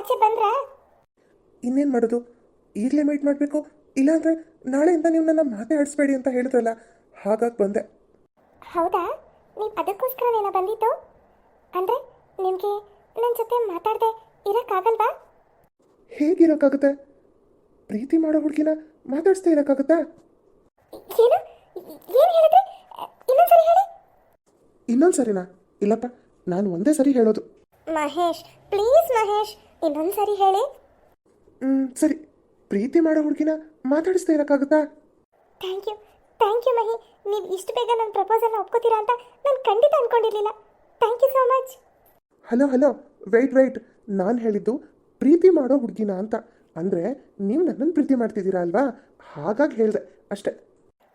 ಆಚೆ ಬಂದ್ರೆ? ಇನ್ನೇನು ಮಾಡೋದು? ಈಗಲೇ ಮೀಟ್ ಮಾಡಬೇಕು? ಇಲ್ಲಾಂದ್ರೆ ನಾಳೆಯಿಂದ ನೀವು ನನ್ನ ಮಾತೆ ಆಡಿಸ್ಬೇಡಿ ಅಂತ ಹೇಳಿದ್ರಲ್ಲ ಹಾಗಾಗಿ ಬಂದೆ. ಹೌದಾ? ನೀವು ಅದಕ್ಕೋಸ್ಕರವೇನ ಬಂದಿದ್ದು? ಅಂದ್ರೆ ನಿಮಗೆ ನನ್ನ ಜೊತೆ ಮಾತಾಡದೆ ಇರೋಕ್ಕಾಗಲ್ವಾ? ಹೇಗಿರೋಕ್ಕಾಗುತ್ತೆ? ಪ್ರೀತಿ ಮಾಡೋ ಹುಡುಗಿನ ಮಾತಾಡಿಸ್ತಾ ಇರೋಕ್ಕಾಗುತ್ತಾ? ಏನು? ಏನು ಹೇಳಿದ್ರಿ? ಇನ್ನೊಂದ್ಸರಿ ಹೇಳಿ. ಇನ್ನೊಂದು ಸರಿನಾ ಇಲ್ಲಪ್ಪ ನಾನು ಒಂದೇ ಸರಿ ಹೇಳೋದು. ಮಹೇಶ್ ಪ್ಲೀಸ್ ಮಹೇಶ್. ಇನ್ನೊಂದ್ಸರಿ ಹೇಳಿ. ಹ್ಮ್, ಸರಿ. ಪ್ರೀತಿ ಮಾಡೋ ಹುಡುಗಿನ ಮಾತಾಡಿಸ್ತಾ ಇರೋಕ್ಕಾಗುತ್ತಾ? Thank you thank you Mahi. ನೀವು ಇಷ್ಟು ಬೇಗ ನನ್ನ ಪ್ರಪೋಸಲ್ನ ಒಪ್ಕೋತೀರಾ ಅಂತ ನಾನು ಖಂಡಿತ ಅನ್ಕೊಂಡಿರ್ಲಿಲ್ಲ. Thank you so much hello hello. Wait wait ನಾನು ಹೇಳಿದ್ದು ಪ್ರೀತಿ ಮಾಡೋ ಹುಡುಗಿನ ಅಂತ. ಅಂದರೆ ನೀವು ನನ್ನನ್ನು ಪ್ರೀತಿ ಮಾಡ್ತಿದ್ದೀರಾ ಅಲ್ವಾ? ಹಾಗಾಗಿ ಹೇಳಿದೆ. ಅಷ್ಟೇ.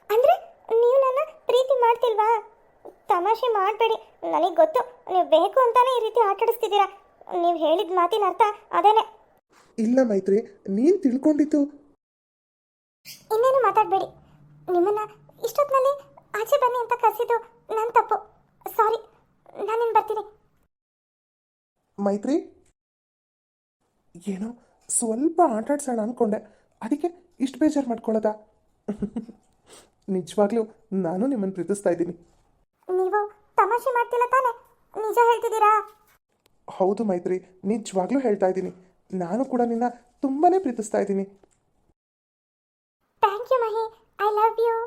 ಅಂದ್ರೆ ನೀವು ನನ್ನ ಪ್ರೀತಿ ಮಾಡ್ತಿಲ್ವಾ? ತಮಾಷೆ ಮಾಡಬೇಡಿ. ನನಗೆ ಗೊತ್ತು. ನೀವು ಬೇಕು ಅಂತಾನೆ ಈ ರೀತಿ ಆಟಾಡಿಸ್ತಿದ್ದೀರಾ. ನೀವು ಹೇಳಿದ ಮಾತಿನ ಅರ್ಥ ಅದೇನೆ. ಇಲ್ಲ ಮೈತ್ರಿ ನೀನು ತಿಳ್ಕೊಂಡಿದ್ದು. ಇನ್ನೇನು ಮಾತಾಡಬೇಡಿ. ನಿಮ್ಮನ್ನ ಇಷ್ಟೊತ್ತಿನಲ್ಲಿ ಆಚೆ ಬನ್ನಿ ಅಂತ ಕರೆಸಿದ್ದು ನನ್ನ ತಪ್ಪು. ಸಾರಿ ನಾನಿನ್ ಬರ್ತೀನಿ. ಮೈತ್ರಿ ಏನೋ ಸ್ವಲ್ಪ ಆಟಾಡ್ಸೋಣ ಅಂದ್ಕೊಂಡೆ ಅದಕ್ಕೆ ಇಷ್ಟು ಬೇಜಾರು ಮಾಡ್ಕೊಳ್ಳೋದಾ ನಿಜವಾಗ್ಲೂ ನಾನು ನಿಮ್ಮನ್ನು ಪ್ರೀತಿಸ್ತಾ ಇದ್ದೀನಿ. ನೀವು ತಮಾಷೆ ಮಾಡ್ತಿಲ್ಲ ತಾನೆ? ನಿಜ ಹೇಳ್ತಿದ್ದೀರಾ? ಹೌದು ಮೈತ್ರಿ ನಿಜವಾಗ್ಲೂ ಹೇಳ್ತಾ ಇದ್ದೀನಿ. ನಾನು ಕೂಡ ನಿನ್ನ ತುಂಬಾನೇ ಪ್ರೀತಿಸ್ತಾ ಇದ್ದೀನಿ. Thank you Mahi. I love you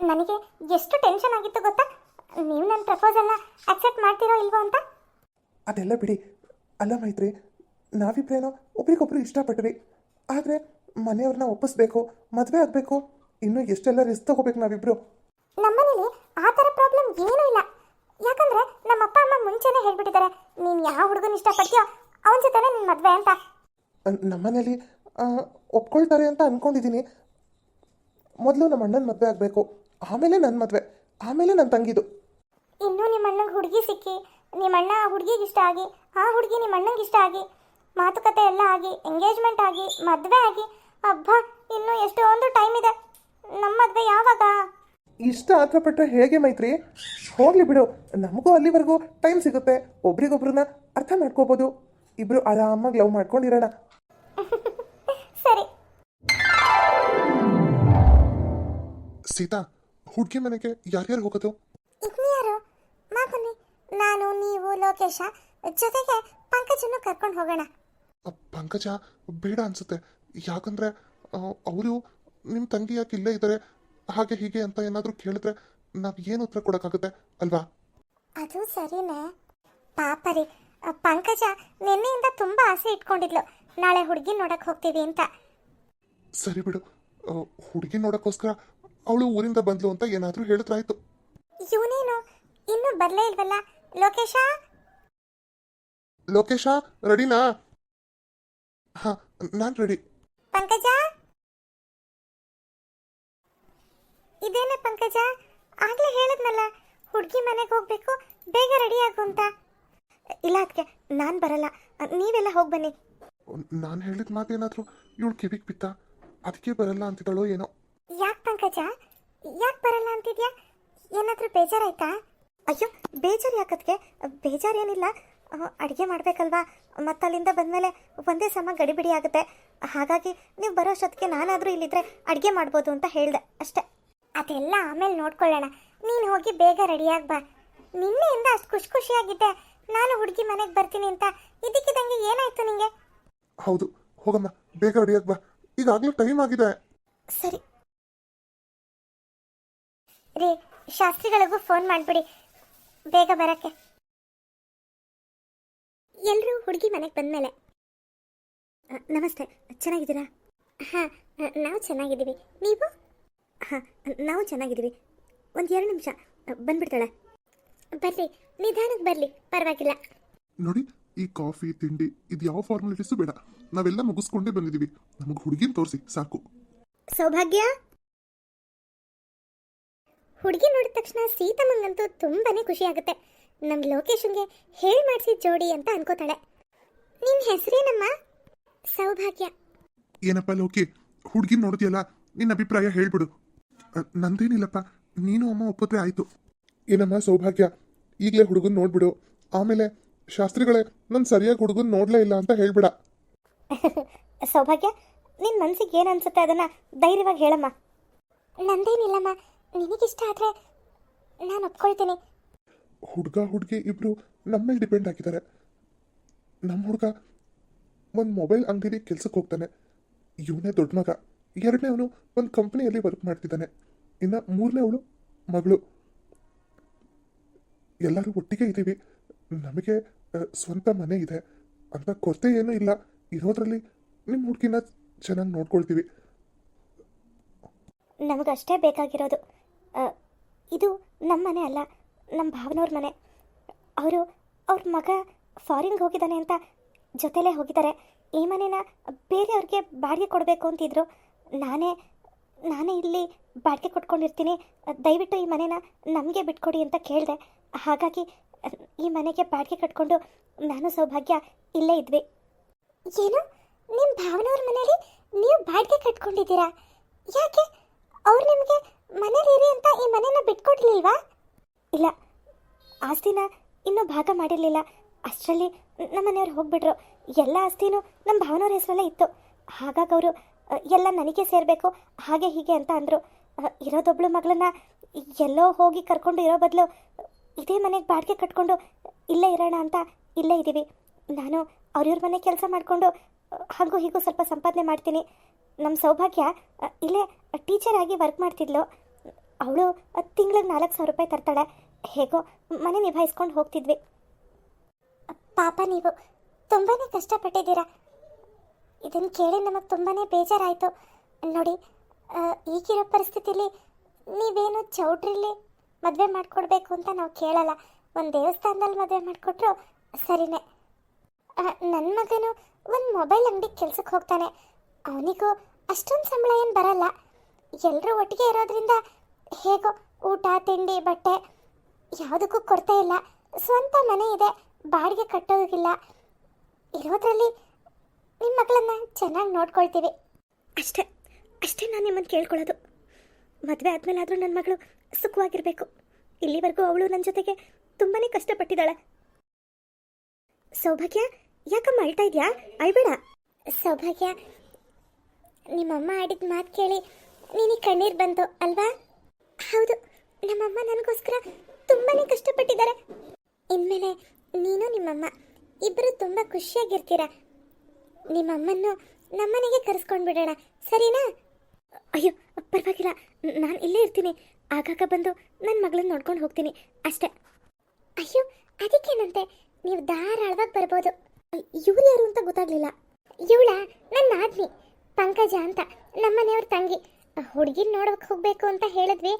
ನನಗೆ ಎಷ್ಟು ಟೆನ್ಷನ್ ಆಗಿತ್ತು ಗೊತ್ತಾ? ನೀವು ನನ್ನ ಪ್ರಪೋಸಲ್ನ ಅಕ್ಸೆಪ್ಟ್ ಮಾಡ್ತೀರೋ ಇಲ್ವೋ ಅಂತ? ಅದೆಲ್ಲ ಬಿಡಿ. ಅಲ್ಲ ಮೈತ್ರಿ ನಾವಿಬ್ರೇನೋ ಒಬ್ರಿಗೊಬ್ರು ಇಷ್ಟಪಟ್ವಿ. ಆದರೆ ಮನೆಯವ್ರನ್ನ ಒಪ್ಪಿಸ್ಬೇಕು ಮದುವೆ ಆಗಬೇಕು ಇನ್ನೂ ಎಷ್ಟೆಲ್ಲ ರಿಸ್ಕ್ ತಗೋಬೇಕು ನಾವಿಬ್ರು? ನಮ್ಮನೇಲಿ ಆ ಥರ ಪ್ರಾಬ್ಲಮ್ ಏನೂ ಇಲ್ಲ. ಯಾಕಂದ್ರೆ ನಮ್ಮ ಅಪ್ಪ ಅಮ್ಮ ಮುಂಚೆನೇ ಹೇಳ್ಬಿಟ್ಟಿದ್ದಾರೆ ನೀನು ಯಾವ ಹುಡುಗನ ಇಷ್ಟಪಡ್ತೀಯೋ ಅವನ ಜೊತೆನೇ ನಿನ್ನ ಮದುವೆ ಅಂತ. ನಮ್ಮ ನಮ್ಮನೇಲಿ ಒಪ್ಕೊಳ್ತಾರೆ ಅಂತ ಅಂದ್ಕೊಂಡಿದ್ದೀನಿ ಮೊದಲು ನಮ್ಮ ಅಣ್ಣನ ಮದುವೆ ಆಗಬೇಕು ಆಮೇಲೆ ನನ್ನ ಮದುವೆ ಆಮೇಲೆ ನನ್ನ ತಂಗಿದು. ಇನ್ನೂ ನಿಮ್ಮ ಅಣ್ಣಂಗೆ ಹುಡುಗಿ ಸಿಕ್ಕಿ ನಿಮ್ಮ ಅಣ್ಣ ಆ ಹುಡುಗಿಗೆ ಇಷ್ಟ ಆಗಿ ಆ ಹುಡುಗಿ ನಿಮ್ಮ ಅಣ್ಣಂಗೆ ಇಷ್ಟ ಆಗಿ ಮಾತುಕತೆ ಎಲ್ಲ ಆಗಿ ಎಂಗೇಜ್ಮೆಂಟ್ ಆಗಿ ಮದುವೆ ಆಗಿ ಅಬ್ಬಾ ಇನ್ನೂ ಒಂದು ಟೈಮ್ ಇದೆ. ಇಷ್ಟ ಅಥವಾ ಪಟ್ಟರೆ ಹೇಗೆ ಮೈತ್ರಿ? ಹೋಗ್ಲಿ ಬಿಡು. ನಮಗೂ ಅಲ್ಲಿವರೆಗೂ ಟೈಮ್ ಸಿಗುತ್ತೆ. ಒಬ್ರಿಗೊಬ್ರನ್ನ ಅರ್ಥ ಮಾಡ್ಕೋಬಹುದು ಇಬ್ರು ಆರಾಮಾಗಿ ಲವ್ ಮಾಡ್ಕೊಂಡಿರೋಣ. ಸರಿ. ಸೀತಾ ಹುಡುಗಿ ಮನೆಗೆ ಯಾರ್ಯಾರು ಹೋಗೋದು? ಇನ್ಯಾರು ಮಾ ಬನ್ನಿ. ನಾನು ನೀವು ಲೋಕೇಶ ಜೊತೆಗೆ ಪಂಕಜನ್ನು ಕರ್ಕೊಂಡು ಹೋಗೋಣ. ಪಂಕಜ ಬೇಡ ಅನ್ಸುತ್ತೆ. ಯಾಕಂದ್ರೆ ಅವರು ನಿಮ್ಮ ತಂಗಿ ಯಾಕೆ ಇಲ್ಲೇ ಇದ್ದಾರೆ ಹಾಗೆ ಹೀಗೆ ಅಂತ ಏನಾದರೂ ಕೇಳಿದ್ರೆ ನಾವು ಏನು ಉತ್ತರ ಕೊಡೋಕ್ಕಾಗುತ್ತೆ ಅಲ್ವಾ? ಅದು ಸರಿನೇ. ಪಾಪರಿ ಆ ಪಂಕಜ ನಿನ್ನೆಯಿಂದ ತುಂಬಾ ಆಸೆ ಇಟ್ಕೊಂಡಿದ್ಲು. ನಾಳೆ ಹುಡುಗಿ ನೋಡಕ್ ಹೋಗ್ತೀವಿ ಅಂತ. ಸರಿ ಬಿಡು. ಹುಡುಗಿ ನೋಡೋಕ್ಕೋಸ್ಕರ ಅವಳು ಊರಿಂದ ಬಂದ್ಲು ಅಂತ ಏನಾದರೂ ಹೇಳಿದ್ರಾಯ್ತು. ಇವನೇನು? ಇನ್ನೂ ಬರಲೇ ಇಲ್ವಲ್ಲ? ಲೋಕೇಶ? ಲೋಕೇಶ ರೆಡಿನಾ? ಹಾಂ ನಾನು ರೆಡಿ. ಪಂಕಜ? ಇದೇನೆ ಪಂಕಜ? ಆಗ್ಲೇ ಹೇಳಿದ್ನಲ್ಲ ಹುಡುಗಿ ಮನೆಗೆ ಹೋಗ್ಬೇಕು ಬೇಗ ರೆಡಿ ಆಗು ಅಂತ. ಇಲ್ಲ ಅದಕ್ಕೆ ನಾನು ಬರಲ್ಲ. ನೀವೆಲ್ಲ ಹೋಗಿ ಬನ್ನಿ. ನಾನು ಹೇಳಿದ ಮಾತೇನಾದರೂ ಇವಳು ಕಿವಿಗೆ ಬಿತ್ತ? ಅದಕ್ಕೆ ಬರಲ್ಲ ಅಂತಿದ್ದಾಳೋ ಏನೋ? ಯಾಕೆ ಪಂಕಜ? ಯಾಕೆ ಬರಲ್ಲ ಅಂತಿದ್ಯಾ? ಏನಾದರೂ ಬೇಜಾರಾಯ್ತಾ? ಅಯ್ಯೋ ಬೇಜಾರು ಯಾಕದ್ಕೆ ಬೇಜಾರೇನಿಲ್ಲ ಅಡುಗೆ ಮಾಡಬೇಕಲ್ವಾ? ಮತ್ತು ಅಲ್ಲಿಂದ ಬಂದಮೇಲೆ ಒಂದೇ ಸಮ ಗಡಿಬಿಡಿ ಆಗುತ್ತೆ. ಹಾಗಾಗಿ ನೀವು ಬರೋ ಅಷ್ಟೊತ್ತಿಗೆ ನಾನಾದರೂ ಇಲ್ಲಿದ್ರೆ ಅಡುಗೆ ಮಾಡ್ಬೋದು ಅಂತ ಹೇಳಿದೆ ಅಷ್ಟೇ. ಅದೆಲ್ಲ ಆಮೇಲೆ ನೋಡ್ಕೊಳ್ಳೋಣ. ನೀನು ಹೋಗಿ ಬೇಗ ರೆಡಿಯಾಗಿ ಬಾ. ನಿನ್ನೆಯಿಂದ ಅಷ್ಟು ಖುಷಿ ಖುಷಿಯಾಗಿದ್ದೆ. ನಾನು ಹುಡುಗಿ ಮನೆಗೆ ಬರ್ತೀನಿ ಅಂತ. ಇದಕ್ಕಿದಂಗೆ ಏನಾಯ್ತು ನಿಂಗೆ? ಹೌದು ಹೋಗಮ್ಮ. ಬೇಗ ರೆಡಿಯಾಗಿ ಬಾ. ಈಗಾಗಲೂ ಟೈಮ್ ಆಗಿದೆ. ಸರಿ. ರೀ ಶಾಸ್ತ್ರಿಗಳಿಗೂ ಫೋನ್ ಮಾಡಿಬಿಡಿ. ಬೇಗ ಬರಕ್ಕೆ. ಎಲ್ಲರೂ ಹುಡುಗಿ ಮನೆಗೆ ಬಂದಮೇಲೆ. ನಮಸ್ತೆ. ಚೆನ್ನಾಗಿದ್ದೀರಾ? ಹಾಂ ನಾವು ಚೆನ್ನಾಗಿದ್ದೀವಿ. ನೀವು? ಹಾಂ ನಾವು ಚೆನ್ನಾಗಿದ್ದೀವಿ. ಒಂದು ಎರಡು ನಿಮಿಷ. ಬಂದ್ಬಿಡ್ತಾಳೆ. ಬರ್ರಿ ನಿಧಾನಕ್ಕೆ ಬರಲಿ. ಪರವಾಗಿಲ್ಲ. ನೋಡಿ ಈ ಕಾಫಿ ತಿಂಡಿ ಇದು ಯಾವ ಫಾರ್ಮಾಲಿಟೀಸು ಬೇಡ. ನಾವೆಲ್ಲ ಮುಗಿಸ್ಕೊಂಡೇ ಬಂದಿದ್ದೀವಿ. ನಮಗೆ ಹುಡುಗಿನ ತೋರಿಸಿ ಸಾಕು. ಸೌಭಾಗ್ಯ? ಹುಡುಗಿ ನೋಡಿದ ತಕ್ಷಣ ಸೀತಮ್ಮಂಗಂತೂ ತುಂಬಾನೇ ಖುಷಿ ಆಗುತ್ತೆ ನಮ್ಮ ಲೋಕೇಶನ್ಗೆ ಹೇಳಿ ಮಾಡಿಸಿ ಜೋಡಿ ಅಂತ ಅನ್ಕೋತಾಳೆ. ನಿನ್ನ ಹೆಸರೇನಮ್ಮ? ಸೌಭಾಗ್ಯ. ಏನಪ್ಪ ಲೋಕಿ ಹುಡುಗಿನ ನೋಡಿದ್ಯಲ್ಲ ನಿನ್ನ ಅಭಿಪ್ರಾಯ ಹೇಳ್ಬಿಡು. ನಂದೇನಿಲ್ಲಪ್ಪ. ನೀನು ಅಮ್ಮ ಒಪ್ಪತ್ರೆ ಆಯ್ತು. ಏನಮ್ಮ ಸೌಭಾಗ್ಯ? ಈಗಲೇ ಹುಡುಗನ್ ನೋಡ್ಬಿಡು. ಆಮೇಲೆ ಶಾಸ್ತ್ರಿಗಳೇ ನಾನು ಸರಿಯಾಗಿ ಹುಡುಗನ್ ನೋಡ್ಲೇ ಇಲ್ಲ ಅಂತ ಹೇಳ್ಬಿಡ. ಸೌಭಾಗ್ಯ ನಿನ್ನ ಮನಸ್ಸಿಗೆ ಏನು ಅನ್ಸುತ್ತೆ ಅದನ್ನ ಧೈರ್ಯವಾಗಿ ಹೇಳಮ್ಮ. ನಂದೇನಿಲ್ಲಮ್ಮ. ನಿನಗಿಷ್ಟ ಆದರೆ ನಾನು ಒಪ್ಕೊಳ್ತೀನಿ. ಹುಡುಗ ಹುಡುಗಿ ಇಬ್ರು ನಮ್ಮ ಮೇಲೆ ಡಿಪೆಂಡ್ ಆಗಿದ್ದಾರೆ. ನಮ್ಮ ಹುಡುಗ ಒಂದು ಮೊಬೈಲ್ ಅಂಗಡಿಗೆ ಕೆಲ್ಸಕ್ಕೆ ಹೋಗ್ತಾನೆ. ಇವನೇ ದೊಡ್ಡ ಮಗ. ಎರಡನೇ ಅವನು ಒಂದು ಕಂಪ್ನಿಯಲ್ಲಿ ವರ್ಕ್ ಮಾಡ್ತಿದ್ದಾನೆ. ಇನ್ನು ಮೂರನೇ ಅವಳು, ಮಗಳು. ಎಲ್ಲರೂ ಒಟ್ಟಿಗೆ ಇದ್ದೀವಿ. ನಮಗೆ ಸ್ವಂತ ಮನೆ ಇದೆ. ಅಂತ ಕೊರತೆ ಏನೂ ಇಲ್ಲ. ಇರೋದ್ರಲ್ಲಿ ನಿಮ್ಮ ಹುಡುಗಿನ ಚೆನ್ನಾಗಿ ನೋಡ್ಕೊಳ್ತೀವಿ. ನಮಗಷ್ಟೇ ಬೇಕಾಗಿರೋದು. ಇದು ನಮ್ಮ ಮನೆ ಅಲ್ಲ ನಮ್ಮ ಭಾವನವ್ರ ಮನೆ. ಅವರು, ಅವ್ರ ಮಗ ಫಾರಿನ್ಗೆ ಹೋಗಿದ್ದಾನೆ ಅಂತ ಜೊತೆಲೇ ಹೋಗಿದ್ದಾರೆ. ಈ ಮನೇನ ಬೇರೆಯವ್ರಿಗೆ ಬಾಡಿಗೆ ಕೊಡಬೇಕು ಅಂತಿದ್ರು. ನಾನೇ ನಾನೇ ಇಲ್ಲಿ ಬಾಡಿಗೆ ಕೊಟ್ಕೊಂಡಿರ್ತೀನಿ. ದಯವಿಟ್ಟು ಈ ಮನೇನ ನಮಗೆ ಬಿಟ್ಕೊಡಿ ಅಂತ ಕೇಳಿದೆ. ಹಾಗಾಗಿ ಈ ಮನೆಗೆ ಬಾಡಿಗೆ ಕಟ್ಕೊಂಡು ನಾನು ಸೌಭಾಗ್ಯ ಇಲ್ಲೇ ಇದ್ವಿ. ಏನು? ನಿಮ್ಮ ಭಾವನವ್ರ ಮನೇಲಿ ನೀವು ಬಾಡಿಗೆ ಕಟ್ಕೊಂಡಿದ್ದೀರಾ? ಯಾಕೆ? ಅವ್ರು ನಿಮಗೆ ಮನೇಲಿ ಇರಿ ಅಂತ ಈ ಮನೇನ ಬಿಟ್ಕೊಡ್ಲಿಲ್ವಾ? ಇಲ್ಲ ಆಸ್ತಿನ ಇನ್ನೂ ಭಾಗ ಮಾಡಿರಲಿಲ್ಲ. ಅಷ್ಟರಲ್ಲಿ ನಮ್ಮ ಮನೆಯವ್ರು ಹೋಗ್ಬಿಟ್ರು. ಎಲ್ಲ ಆಸ್ತಿನೂ ನಮ್ಮ ಭಾವನವ್ರ ಹೆಸರಲ್ಲೇ ಇತ್ತು. ಹಾಗಾಗಿ ಅವರು ಎಲ್ಲ ನನಗೆ ಸೇರಬೇಕು, ಹಾಗೆ ಹೀಗೆ ಅಂತ ಅಂದರು. ಇರೋದೊಬ್ಳು ಮಗಳನ್ನ ಎಲ್ಲೋ ಹೋಗಿ ಕರ್ಕೊಂಡು ಇರೋ ಬದಲು ಇದೇ ಮನೆಗೆ ಬಾಡಿಗೆ ಕಟ್ಕೊಂಡು ಇಲ್ಲೇ ಇರೋಣ ಅಂತ ಇಲ್ಲೇ ಇದ್ದೀವಿ ನಾನು ಅವ್ರಿವ್ರ ಮನೆ ಕೆಲಸ ಮಾಡಿಕೊಂಡು ಹಾಗೂ ಹೀಗೂ ಸ್ವಲ್ಪ ಸಂಪಾದನೆ ಮಾಡ್ತೀನಿ. ನಮ್ಮ ಸೌಭಾಗ್ಯ ಇಲ್ಲೇ ಟೀಚರ್ ಆಗಿ ವರ್ಕ್ ಮಾಡ್ತಿದ್ಲು. ಅವಳು ತಿಂಗ್ಳಿಗೆ ನಾಲ್ಕು ಸಾವಿರ ರೂಪಾಯಿ ತರ್ತಾಳೆ. ಹೇಗೋ ಮನೆ ನಿಭಾಯಿಸ್ಕೊಂಡು ಹೋಗ್ತಿದ್ವಿ. ಪಾಪ ನೀವು ತುಂಬಾ ಕಷ್ಟಪಟ್ಟಿದ್ದೀರಾ. ಇದನ್ನು ಕೇಳಿ ನಮಗೆ ತುಂಬಾ ಬೇಜಾರಾಯಿತು. ನೋಡಿ ಈಗಿರೋ ಪರಿಸ್ಥಿತಿಯಲ್ಲಿ ನೀವೇನು ಚೌಟ್ರಿಲಿ ಮದುವೆ ಮಾಡಿಕೊಡ್ಬೇಕು ಅಂತ ನಾವು ಕೇಳಲ್ಲ. ಒಂದು ದೇವಸ್ಥಾನದಲ್ಲಿ ಮದುವೆ ಮಾಡಿಕೊಟ್ರು ಸರಿನೇ. ನನ್ನ ಮಗನು ಒಂದು ಮೊಬೈಲ್ ಅಂಗಡಿಗೆ ಕೆಲ್ಸಕ್ಕೆ ಹೋಗ್ತಾನೆ. ಅವನಿಗೂ ಅಷ್ಟೊಂದು ಸಂಬಳ ಏನು ಬರಲ್ಲ. ಎಲ್ಲರೂ ಒಟ್ಟಿಗೆ ಇರೋದ್ರಿಂದ ಹೇಗೋ ಊಟ, ತಿಂಡಿ, ಬಟ್ಟೆ ಯಾವುದಕ್ಕೂ ಕೊರತೆ ಇಲ್ಲ. ಸ್ವಂತ ಮನೆ ಇದೆ, ಬಾಡಿಗೆ ಕಟ್ಟೋದಿಲ್ಲ. ಇರೋದ್ರಲ್ಲಿ ನಿಮ್ಮ ಮಕ್ಕಳನ್ನ ಚೆನ್ನಾಗಿ ನೋಡ್ಕೊಳ್ತೀವಿ. ಅಷ್ಟೇ ಅಷ್ಟೇ ನಾನು ನಿಮ್ಮನ್ನು ಕೇಳ್ಕೊಳ್ಳೋದು. ಮದುವೆ ಆದಮೇಲೆ ಆದರೂ ನನ್ನ ಮಗಳು ಸುಖವಾಗಿರಬೇಕು. ಇಲ್ಲಿವರೆಗೂ ಅವಳು ನನ್ನ ಜೊತೆಗೆ ತುಂಬಾ ಕಷ್ಟಪಟ್ಟಿದ್ದಾಳೆ. ಸೌಭಾಗ್ಯ ಯಾಕಮ್ಮ ಅಳ್ತಾ ಇದೆಯಾ? ಅಳ್ಬೇಡ. ಸೌಭಾಗ್ಯ ನಿಮ್ಮಮ್ಮ ಆಡಿದ ಮಾತು ಕೇಳಿ ನೀನಿ ಕಣ್ಣೀರು ಬಂತು ಅಲ್ವಾ? ಹೌದು ನಮ್ಮಮ್ಮ ನನಗೋಸ್ಕರ ತುಂಬಾ ಕಷ್ಟಪಟ್ಟಿದ್ದಾರೆ. ಇನ್ಮೇಲೆ ನೀನು ನಿಮ್ಮಮ್ಮ ಇಬ್ಬರು ತುಂಬ ಖುಷಿಯಾಗಿರ್ತೀರ? ನಿಮ್ಮಮ್ಮನ್ನು ನಮ್ಮನೆಗೆ ಕರೆಸ್ಕೊಂಡು ಬಿಡೋಣ ಸರಿನಾ? ಅಯ್ಯೋ, ಪರವಾಗಿಲ್ಲ. ನಾನು ಇಲ್ಲೇ ಇರ್ತೀನಿ. ಆಗಾಗ ಬಂದು ನನ್ನ ಮಗಳನ್ನ ನೋಡ್ಕೊಂಡು ಹೋಗ್ತೀನಿ. ಅಷ್ಟೇ. ಅಯ್ಯೋ, ಅದಕ್ಕೇನಂತೆ? ನೀವು ಧಾರಾಳವಾಗಿ ಬರ್ಬೋದು. ಇವ್ರು ಯಾರು ಅಂತ ಗೊತ್ತಾಗ್ಲಿಲ್ಲ. ಇವಳ ನನ್ನ ಆದ್ನಿ ಪಂಕಜ ಅಂತ, ನಮ್ಮನೆಯವ್ರ ತಂಗಿ. ಹುಡುಗಿನ ನೋಡೋಕೆ ಹೋಗ್ಬೇಕು ಅಂತ ಹೇಳಿದ್ವಿ.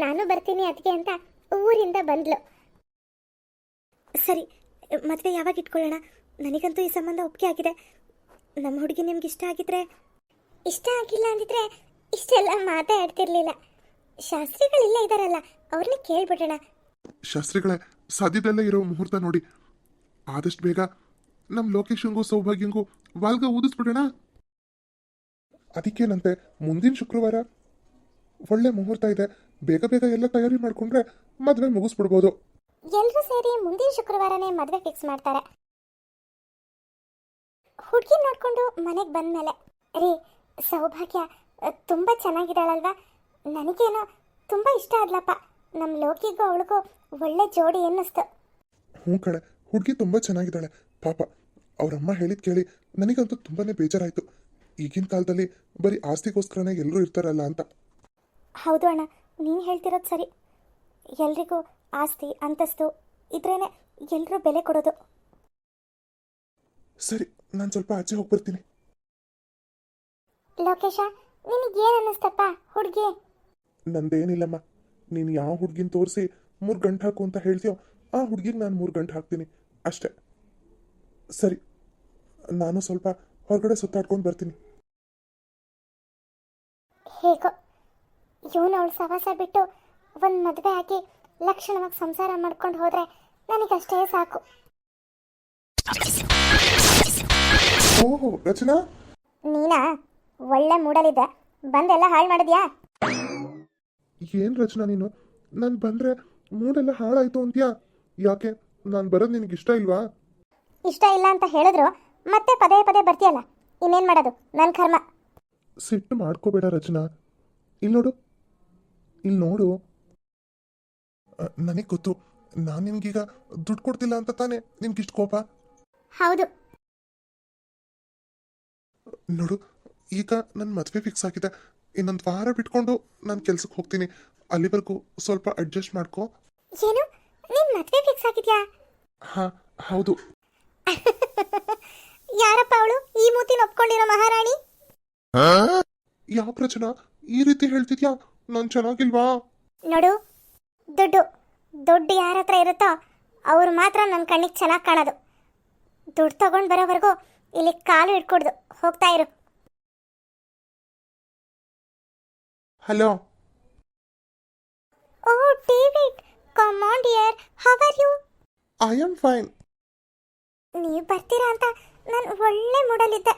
ನಾನು ಬರ್ತೀನಿ ಅದಕ್ಕೆ ಅಂತ ಊರಿಂದ ಬಂದ್ಲು. ಸರಿ, ಮದುವೆ ಯಾವಾಗ ಇಟ್ಕೊಳ್ಳೋಣ? ನನಗಂತೂ ಈ ಸಂಬಂಧ ಒಪ್ಪಿಗೆ ಆಗಿದೆ. ನಮ್ಮ ಹುಡುಗಿ ನಿಮ್ಗೆ ಇಷ್ಟ ಆಗಿದ್ರೆ? ಇಷ್ಟ ಆಗಿಲ್ಲ ಅಂದಿದ್ರೆ ಇಷ್ಟೆಲ್ಲ ಮಾತಾಡ್ತಿರ್ಲಿಲ್ಲ. ಶಾಸ್ತ್ರಿಗಳೆಲ್ಲ ಇದಾರಲ್ಲ ಅವ್ರನ್ನ ಕೇಳ್ಬಿಡೋಣ. ಶಾಸ್ತ್ರಿಗಳೇ ಸದ್ಯದಲ್ಲೇ ಇರೋ ಮುಹೂರ್ತ ನೋಡಿ. ಆದಷ್ಟು ಬೇಗ ನಮ್ಮ ಲೋಕೇಶಂಗೂ ಸೌಭಾಗ್ಯಂಗೂ ವಾಲ್ಗ ಊದಿಸ್ಬಿಡೋಣ. ಅದಕ್ಕೇನಂತೆ ಮುಂದಿನ ಶುಕ್ರವಾರ ಒಳ್ಳೆ ಮುಹೂರ್ತ ಇದೆ. ಬೇಗ ಬೇಗ ಎಲ್ಲ ತಯಾರಿ ಮಾಡ್ಕೊಂಡ್ರೆ ಮದುವೆ ಮುಗಿಸ್ಬಿಡ್ಬೋದು. ಎಲ್ಲರೂ ಸೇರಿ ಮುಂದಿನ ಶುಕ್ರವಾರನೇ ಮದುವೆ ಫಿಕ್ಸ್ ಮಾಡ್ತಾರೆ. ಹುಡುಗಿ ನೋಡ್ಕೊಂಡು ಮನೆಗೆ ಬಂದ್ಮೇಲೆ ರೀ ಸೌಭಾಗ್ಯ ತುಂಬ ಚೆನ್ನಾಗಿದ್ದಾಳಲ್ವಾ? ನನಗೇನೋ ತುಂಬಾ ಇಷ್ಟ ಆದ್ಲಪ್ಪ. ನಮ್ಮ ಲೋಕಿಗೂ ಅವಳಿಗೂ ಒಳ್ಳೆ ಜೋಡಿ ಅನ್ನಿಸ್ತು ಹ್ಞೂ ಕಣೆ ಹುಡುಗಿ ತುಂಬ ಚೆನ್ನಾಗಿದ್ದಾಳೆ. ಪಾಪ ಅವರಮ್ಮ ಹೇಳಿದ್ ಕೇಳಿ ನನಗಂತೂ ತುಂಬಾನೇ ಬೇಜಾರಾಯಿತು. ಈಗಿನ ಕಾಲದಲ್ಲಿ ಬರೀ ಆಸ್ತಿಗೋಸ್ಕರನೇ ಎಲ್ಲರೂ ಇರ್ತಾರಲ್ಲ ಅಂತ. ಹೌದು ಅಣ್ಣ ನೀನು ಹೇಳ್ತಿರೋದು ಸರಿ. ಎಲ್ರಿಗೂ ಆಸ್ತಿ ಅಂತಸ್ತು ಇದ್ರೇನೆ ಎಲ್ಲರೂ ಬೆಲೆ ಕೊಡೋದು. ಸರಿ ನಾನು ಸ್ವಲ್ಪ ಆಚೆ ಹೋಗಿ ಬರ್ತೀನಿ ಲೋಕೇಶ ನಿನಗೇನು ಅನ್ನಿಸ್ತಪ್ಪ ಹುಡುಗಿ? ನಂದೇನಿಲ್ಲಮ್ಮ. ನೀನು ಯಾವ ಹುಡುಗಿನ ತೋರಿಸಿ ಮೂರು ಗಂಟೆ ಹಾಕು ಅಂತ ಹೇಳ್ತೀಯೋ ಆ ಹುಡುಗಿಗೆ ನಾನು ಮೂರು ಗಂಟೆ ಹಾಕ್ತೀನಿ. ಅಷ್ಟೇ. ಸರಿ. ನಾನು ಸ್ವಲ್ಪ ಹೊರಗಡೆ ಸುತ್ತಾಡ್ಕೊಂಡು ಬರ್ತೀನಿ. ಹೇಗೋ ಇವನು ಅವಳು ಸವಾಸ ಬಿಟ್ಟು ಒಂದು ಮದುವೆ ಆಗಿ ಲಕ್ಷಣವಾಗಿ ಸಂಸಾರ ಮಾಡ್ಕೊಂಡು ಹೋದ್ರೆ ನನಗಷ್ಟೇ ಸಾಕು. ಓಹೋ ರಚನಾ? ನೀನಾ ಒಳ್ಳೆ ಮೂಡಲಿದ್ದೆ ಬಂದೆಲ್ಲ ಹಾಳು ಮಾಡಿದ್ಯಾ? ಏನು ರಚನಾ ನೀನು? ನಾನು ಬಂದ್ರೆ ಮೂಡೆಲ್ಲ ಹಾಳಾಯ್ತು ಅಂತ್ಯಾ? ಯಾಕೆ? ನಾನು ಬರೋದು ನಿನಗೆ ಇಷ್ಟ ಇಲ್ವಾ? ಇಷ್ಟ ಇಲ್ಲ ಅಂತ ಹೇಳಿದ್ರು ಮತ್ತೆ ಪದೇ ಪದೇ ಬರ್ತೀಯಲ್ಲ. ಇನ್ನೇನು ಮಾಡೋದು? ನನ್ನ ಕರ್ಮ. ಸಿಟ್ಟು ಮಾಡ್ಕೋಬೇಡ ರಚನಾ. ಇಲ್ಲಿ ನೋಡು. ಇಲ್ಲಿ ನೋಡು. ನನಗೆ ಗೊತ್ತು. ನಾನು ನಿನ್ಗೀಗ ದುಡ್ಡು ಕೊಡ್ತಿಲ್ಲ ಅಂತ ತಾನೆ ತಾನೇ ನಿನ್ಗಿಷ್ಟು ಕೋಪ? ಹೌದು. ನೋಡು ಈಗ ನನ್ನ ಮದುವೆ ಫಿಕ್ಸ್ ಆಗಿದೆ. ಇನ್ನೊಂದು ವಾರ ಬಿಟ್ಕೊಂಡು ನಾನು ಕೆಲ್ಸಕ್ಕೆ ಹೋಗ್ತೀನಿ. ಅಲ್ಲಿವರೆಗೂ ಸ್ವಲ್ಪ ಅಡ್ಜಸ್ಟ್ ಮಾಡ್ಕೋ. ಏನು? ನಿನ್ ಮದ್ವೆ ಫಿಕ್ಸ್ ಆಗಿದ್ಯಾ? ಹಾ ಹೌದು. ಯಾರಪ್ಪ ಅವಳು? ಈ ಮೂತಿನ ಒಪ್ಕೊಂಡಿರೋ ಮಹಾರಾಣಿ? ಯಾವ ರಚನಾ ಈ ರೀತಿ ಹೇಳ್ತಿದ್ಯಾ? ನಾನು ಚೆನ್ನಾಗಿಲ್ವಾ? ನೋಡು ದುಡ್ಡು ದುಡ್ಡು ಯಾರ ಹತ್ರ ಇರುತ್ತೋ ಅವ್ರು ಮಾತ್ರ ನನ್ನ ಕಣ್ಣಿಗೆ ಚೆನ್ನಾಗಿ ಕಾಣೋದು. ದುಡ್ಡು ತಗೊಂಡು ಬರೋವರೆಗೂ ಇಲ್ಲಿ ಕಾಲು ಇಟ್ಕೊಡ್ದು ಹೋಗ್ತಾ ಇರು. Hello oh David come on dear how are you I am fine ನೀವು ಬರ್ತೀರಾ ಅಂತ ನಾನು ಒಳ್ಳೆ ಮೂಡಲಿದ್ದೆ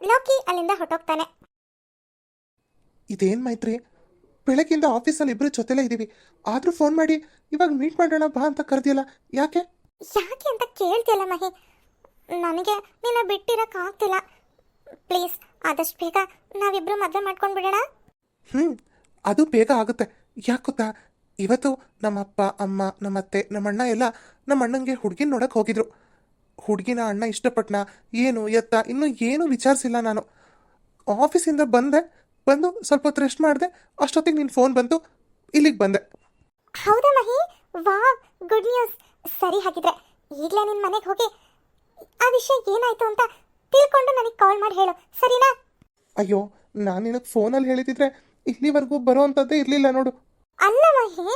ಲೋಕಿ ಅಲ್ಲಿಂದ ಹೊಟ್ಟೋಗ್ತಾನೆ ಇದೇನು ಮೈತ್ರಿ? ಬೆಳಗ್ಗಿಂದ ಆಫೀಸಲ್ಲಿ ಇಬ್ಬರು ಜೊತೆಲೇ ಇದ್ದೀವಿ ಆದರೂ ಫೋನ್ ಮಾಡಿ ಇವಾಗ ಮೀಟ್ ಮಾಡೋಣ ಬಾ ಅಂತ ಕರೆದಿಲ್ಲ ಯಾಕೆ? ಯಾಕೆ ಅಂತ ಕೇಳ್ತಿಯಲ್ಲ ಮಹಿ. ನನಗೆ ನಿನ್ನ ಬಿಟ್ಟಿರೋಕ್ಕಾಗ್ತಿಲ್ಲ ಪ್ಲೀಸ್ ಆದಷ್ಟು ಬೇಗ ನಾವಿಬ್ರು ಮದುವೆ ಮಾಡ್ಕೊಂಡು ಬಿಡೋಣ? ಹ್ಞೂ ಅದು ಬೇಗ ಆಗುತ್ತೆ. ಯಾಕೆ ಗೊತ್ತಾ? ಇವತ್ತು ನಮ್ಮಪ್ಪ ಅಮ್ಮ ನಮ್ಮತ್ತೆ ನಮ್ಮಣ್ಣ ಎಲ್ಲ ನಮ್ಮ ಅಣ್ಣಂಗೆ ಹುಡುಗಿನ ನೋಡಕ್ಕೆ ಹೋಗಿದ್ರು. ಹುಡುಗಿನ ಅಣ್ಣ ಇಷ್ಟಪಟ್ನ ಏನು ಎತ್ತ ಇನ್ನೂ ಏನೂ ವಿಚಾರಿಸಿಲ್ಲ ನಾನು. ಆಫೀಸಿಂದ ಬಂದೆ ಬಂದು ಸ್ವಲ್ಪ ಹೊತ್ತು ರೆಸ್ಟ್ ಮಾಡಿದೆ ಅಷ್ಟೊತ್ತಿಗೆ ನಿನ್ನ ಫೋನ್ ಬಂತು ಇಲ್ಲಿಗೆ ಬಂದೆ. ಹೌದಾ ಮಹಿ? ವಾ ಗುಡ್ ನ್ಯೂಸ್ ಸರಿ ಹಾಗಿದ್ರೆ ಈಗಲೇ ನಿನ್ನ ಮನೆಗೆ ಹೋಗಿ ಆ ವಿಷಯ ಏನಾಯ್ತು ಅಂತ ತಿಳ್ಕೊಂಡು ನನಗೆ ಕಾಲ್ ಮಾಡಿ ಹೇಳು ಸರಿನಾ? ಅಯ್ಯೋ ನಾನು ನಿನಗೆ ಫೋನಲ್ಲಿ ಹೇಳಿದಿದ್ರೆ ಇಲ್ಲಿವರೆಗೂ ಬರೋ ಅಂಥದ್ದೇ ಇರಲಿಲ್ಲ ನೋಡು. ಅಲ್ಲ ಮಹಿ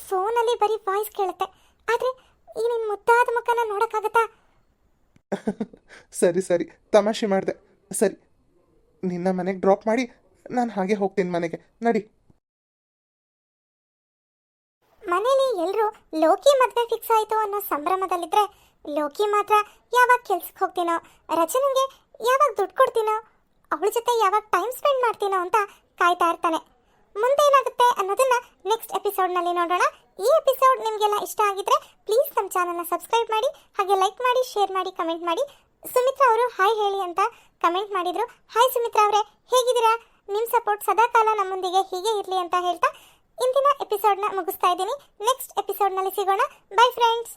ಫೋನಲ್ಲಿ ಬರೀ ವಾಯ್ಸ್ ಕೇಳುತ್ತೆ. ಆದರೆ ಈ ನಿನ್ನ ಮುದ್ದಾದ ಮುಖನ ನೋಡೋಕ್ಕಾಗತ್ತಾ? ಸರಿ ಸರಿ ತಮಾಷೆ ಮಾಡಿದೆ. ಸರಿ ನಿನ್ನ ಮನೆಗೆ ಡ್ರಾಪ್ ಮಾಡಿ ನಾನು ಹಾಗೆ ಹೋಗ್ತೀನಿ ಮನೆಗೆ. ನಡಿ. ಮನೇಲಿ ಎಲ್ಲರೂ ಲೋಕಿ ಮದುವೆ ಫಿಕ್ಸ್ ಆಯಿತು ಅನ್ನೋ ಸಂಭ್ರಮದಲ್ಲಿದ್ದರೆ ಲೋಕಿ ಮಾತ್ರ ಯಾವಾಗ ಕೆಲ್ಸಕ್ಕೆ ಹೋಗ್ತೀನೋ, ರಚನೆಗೆ ಯಾವಾಗ ದುಡ್ಡು ಕೊಡ್ತೀನೋ, ಅವಳ ಜೊತೆ ಯಾವಾಗ ಟೈಮ್ ಸ್ಪೆಂಡ್ ಮಾಡ್ತೀನೋ ಅಂತ ಕಾಯ್ತಾ ಇರ್ತಾನೆ. ಮುಂದೆ ಏನಾಗುತ್ತೆ ಅನ್ನೋದನ್ನ ನೆಕ್ಸ್ಟ್ ಎಪಿಸೋಡ್ನಲ್ಲಿ ನೋಡೋಣ. ಈ ಎಪಿಸೋಡ್ ನಿಮಗೆಲ್ಲ ಇಷ್ಟ ಆಗಿದ್ರೆ ಪ್ಲೀಸ್ ನಮ್ಮ ಚಾನಲ್ನ ಸಬ್ಸ್ಕ್ರೈಬ್ ಮಾಡಿ, ಹಾಗೆ ಲೈಕ್ ಮಾಡಿ ಶೇರ್ ಮಾಡಿ ಕಮೆಂಟ್ ಮಾಡಿ. ಸುಮಿತ್ರಾ ಅವರು ಹಾಯ್ ಹೇಳಿ ಅಂತ ಕಮೆಂಟ್ ಮಾಡಿದರು. ಹಾಯ್ ಸುಮಿತ್ರಾ ಅವರೇ, ಹೇಗಿದ್ದೀರಾ? ನಿಮ್ಮ ಸಪೋರ್ಟ್ ಸದಾಕಾಲ ನಮ್ಮೊಂದಿಗೆ ಹೀಗೆ ಇರಲಿ ಅಂತ ಹೇಳ್ತಾ ಇಂದಿನ ಎಪಿಸೋಡ್ನ ಮುಗಿಸ್ತಾ ಇದ್ದೀನಿ. ನೆಕ್ಸ್ಟ್ ಎಪಿಸೋಡ್ನಲ್ಲಿ ಸಿಗೋಣ. By friends